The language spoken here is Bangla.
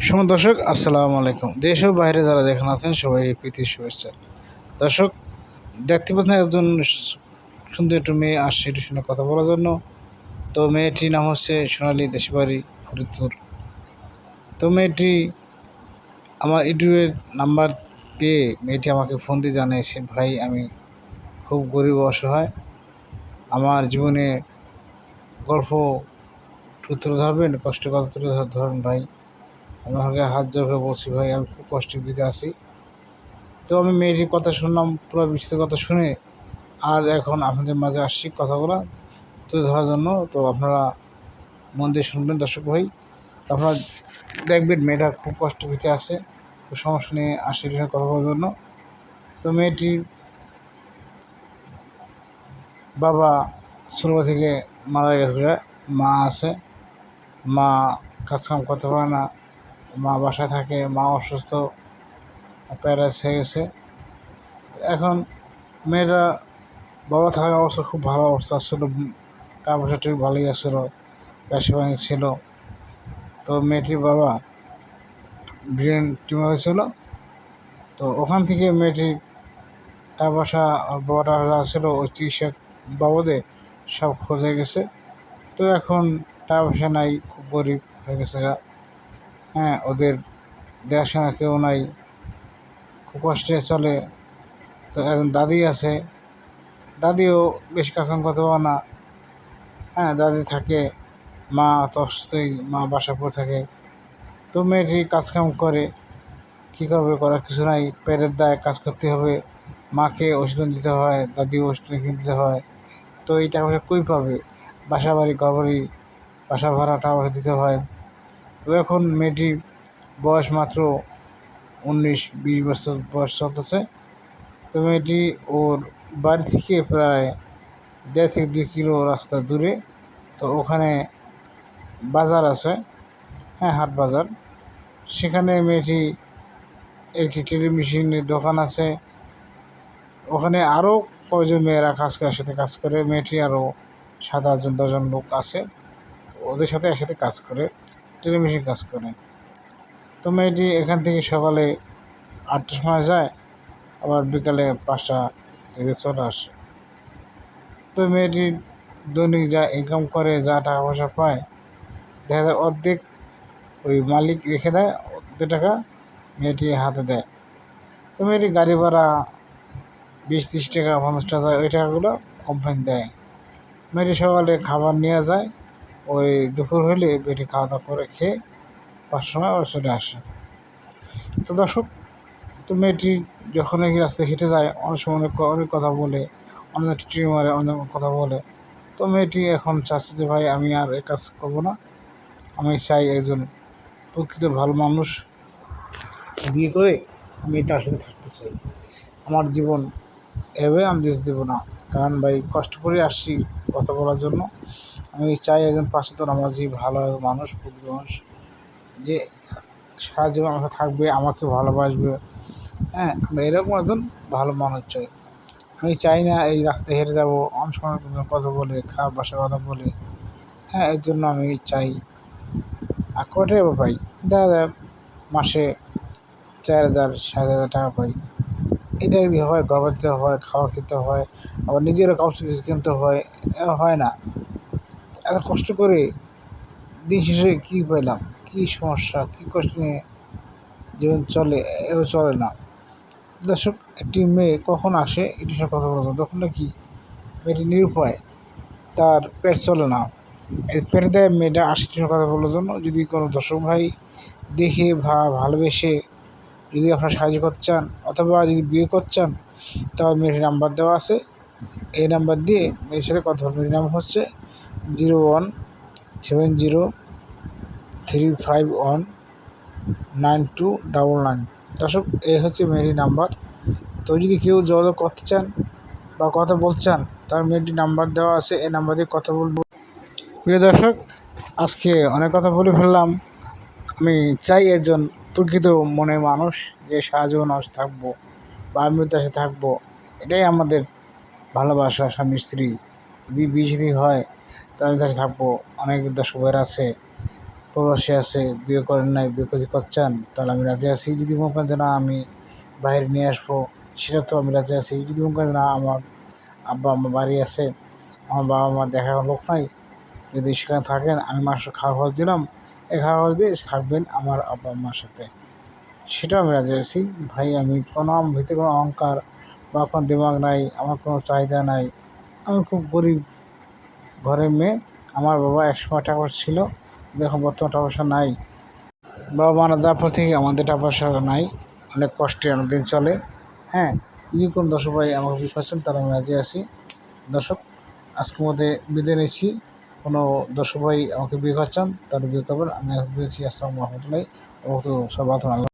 সময় দর্শক, আসসালামু আলাইকুম। দেশ ও বাইরে যারা যেখানে আছেন সবাই প্রীতির শুভেচ্ছা। দর্শক, দেখতে পাচ্ছেন একজন সুন্দর একটু মেয়ে আসছে এটির সঙ্গে কথা বলার জন্য। তো মেয়েটির নাম হচ্ছে সোনালী দেশবাড়ি, ফরিদপুর। তো মেয়েটি আমার ইউটিউবের নাম্বার পেয়ে মেয়েটি আমাকে ফোন দিয়ে জানিয়েছে, ভাই, আমি খুব গরিব অসহায়। আমার জীবনে গল্প একটু তুলে ধরবেন, কষ্ট কথা তুলে ধর- ধরেন ভাই। আমি আমাকে হাত করে বলছি, ভাই, আমি খুব কষ্টের ভিতরে আছি তো আমি মেয়েটির কথা শুনলাম, পুরো বিস্তৃত কথা শুনে, আর এখন আপনাদের মাঝে আসছি কথাগুলো তুলে ধরার জন্য। তো আপনারা মন দিয়ে শুনবেন, দর্শক ভাই। আপনারা দেখবেন মেয়েটা খুব কষ্টের ভিতরে আছে খুব সমস্যা নিয়ে আসছে কথা বলার জন্য। তো মেয়েটির বাবা ছোটো থেকে মারা গেছে, মা আছে, মা কাজকাম করতে পারে না। মা বাসায় থাকে, মা অসুস্থ প্যারাস হয়ে গেছে। এখন মেয়েরা বাবা থাকার অবস্থা খুব ভালো অবস্থা ছিল, টাকা পয়সা ঠিক ভালোই আসছিল ব্যবসা বাণিজ্য ছিল। তো মেয়েটির বাবা ব্রেন টিউমার হয়েছিল তো ওখান থেকে মেয়েটির টাকা পয়সা ওর বাবাটা যা ছিল ওই চিকিৎসা বাবদে সব খোঁজ গেছে। তো এখন টাকা পয়সা নাই, খুব গরিব হয়ে গেছে হ্যাঁ ওদের দেখাশোনা কেউ নাই। খুব কষ্টে চলে। তো একজন দাদি আছে। দাদিও বেশ করতে পারে না। হ্যাঁ দাদি থাকে, মা তো অসুস্থই, মা বাসা পড়ে থাকে। তো মেয়েটি কাজকাম করে, কী করবে করার কিছু নাই। পেটের দায় কাজ করতে হবে। মাকে ওষুধ দিতে হয় দাদি ওষুধ কিনে দিতে হয়। তো এই টাকা পয়সা কই পাবে? বাসা বাড়ি ঘর বাড়ি বাসা ভাড়া টাকা দিতে হয়। তো এখন মেয়েটি বয়স মাত্র উনিশ, বিশ বছর বয়স চলতেছে। তো মেয়েটি ওর বাড়ি থেকে প্রায় দেড় থেকে দুই কিলো রাস্তা দূরে। তো ওখানে বাজার আছে হ্যাঁ হাট বাজার। সেখানে মেয়েটি একটি টেলিমেশিনের দোকান আছে। ওখানে আরও কয়েকজন মেয়েরা কাজ করে, একসাথে কাজ করে। মেয়েটি আরও সাত আটজন, দশজন লোক আছে। ওদের সাথে একসাথে কাজ করে। টেলিমেশিন কাজ করে। তো মেয়েটি এখান থেকে সকালে আটটার সময় যায়, আবার বিকালে পাঁচটা থেকে চলে আসে। তো মেয়েটি দৈনিক যা ইনকাম করে, যা টাকা পয়সা পায়, দেখা যায় অর্ধেক ওই মালিক রেখে দেয়, অর্ধেক টাকা মেয়েটি হাতে দেয়। তো মেয়েটি গাড়ি ভাড়া বিশ, ত্রিশ টাকা, পঞ্চাশ টাকা, ওই টাকাগুলো কোম্পানি দেয়। মেয়েটি সকালে খাবার নিয়ে যায় ওই দুপুর হলে মেয়েটি খাওয়া দাওয়া করে খেয়ে পাঁচটার সময় আবার চলে আসে। তো দর্শক, তো মেয়েটি যখন এই রাস্তায় হেঁটে যায়, অনেক সময় অনেক অনেক কথা বলে অনেক টিম মারে অনেক কথা বলে। তো মেয়েটি এখন চাচ্ছে যে, ভাই, আমি আর এ কাজ করব না। আমি চাই একজন প্রকৃত ভালো মানুষ। বিয়ে করে আমি তার সাথে থাকতে চাই। আমার জীবন এভাবে আমি যেতে দেবো না। কারণ ভাই, কষ্ট করে আসছি। কথা বলার জন্য। আমি চাই একজন পাশে আমার যে ভালো মানুষ প্রকৃত মানুষ, যে সারা জীবন আমাকে থাকবে, আমাকে ভালোবাসবে। হ্যাঁ আমি এরকম একজন ভালো মানুষ চাই। আমি চাই না এই রাস্তায় হেরে যাব অনেক সময় কথা বলে, খারাপ ভাষায় কথা বলে। হ্যাঁ এর জন্য আমি চাই। আর কটাই পাই? দেখা মাসে চার হাজার সাত হাজার টাকা পাই। এটা যদি হয় গর্ব হয়, খাওয়া খেতে হয়, আবার নিজেরও কাউকে কিছু কিনতে হয় হয় না। এত কষ্ট করে দিন শেষে কী পেলাম? কী সমস্যা? কী কষ্ট নিয়ে জীবন চলে? এভাবে চলে না। দর্শক, একটি মেয়ে কখন আসে? এটির সাথে কথা বলা তখন নাকি মেয়েটি নিরুপায়। তার পেট চলে না। পেটে দেয় মেয়েটা আশিটির কথা বলার জন্য। যদি কোনো দর্শক ভাই দেখে ভা ভালোবেসে যদি আপনারা সাহায্য করতে চান অথবা যদি বিয়ে করতে চান তাহলে মেয়েটির নাম্বার দেওয়া আছে। এই নাম্বার দিয়ে মেয়ের সাথে কথা বলবেন নাম্বার হচ্ছে zero one seven zero three five one nine two double nine. দর্শক, এই হচ্ছে মেয়েটির নাম্বার। তো যদি কেউ যোগাযোগ করতে চান বা কথা বলতে চান, তার মেয়েটির নাম্বার দেওয়া আছে। এই নাম্বার দিয়ে কথা বলব। প্রিয় দর্শক, আজকে অনেক কথা বলে ফেললাম। আমি চাই একজন প্রকৃত মনে মানুষ যে সারা জীবন মানুষ থাকব বা আমিও তার থাকব, এটাই আমাদের ভালোবাসা, স্বামী, স্ত্রী। যদি বিয়ে যদি হয়, তাহলে কাছে থাকব। অনেক দর্শক ভাইয়ের আছে, প্রবাসী আছে, বিয়ে করেন নাই, বিয়ে যদি করছেন তাহলে আমি রাজি আছি। যদি মনে করেন যে না, আমি বাইরে নিয়ে আসব, সেটা তো আমি রাজি আছি। যদি মনে করেন না, আমার আব্বা, আম্মা বাড়ি আছে, আমার বাবা মা দেখা লোক নাই, যদি সেখানে থাকেন, আমি মাসে খাওয়া খরচ দিলাম খাওয়া দিয়ে থাকবেন আমার আব্বা আম্মার সাথে। সেটাও আমি রাজি আছি। ভাই, আমি কোনো ভিতরে কোনো অহংকার বা কোনো দিমাগ নাই, আমার কোনো চাহিদা নাই। আমি খুব গরিব ঘরের মেয়ে। আমার বাবা একসময় টাকা ছিল দেখুন বর্তমান টাকা পয়সা নাই। বাবা মারা যাওয়ার পর থেকে আমাদের টাকা পয়সা নাই। অনেক কষ্টে অনেক দিন চলে। হ্যাঁ যদি কোনো দর্শক ভাই আমাকে করছেন তাহলে আমি রাজি আছি। দর্শক, আজকের মধ্যে বিদায় নিচ্ছি। কোনো দর্শক ভাই আমাকে বিয়ে করছেন তাহলে বিয়ে করবেন আমি আসসালামু রহমতুল্লাহ ও তো সব ভালো থাকুন।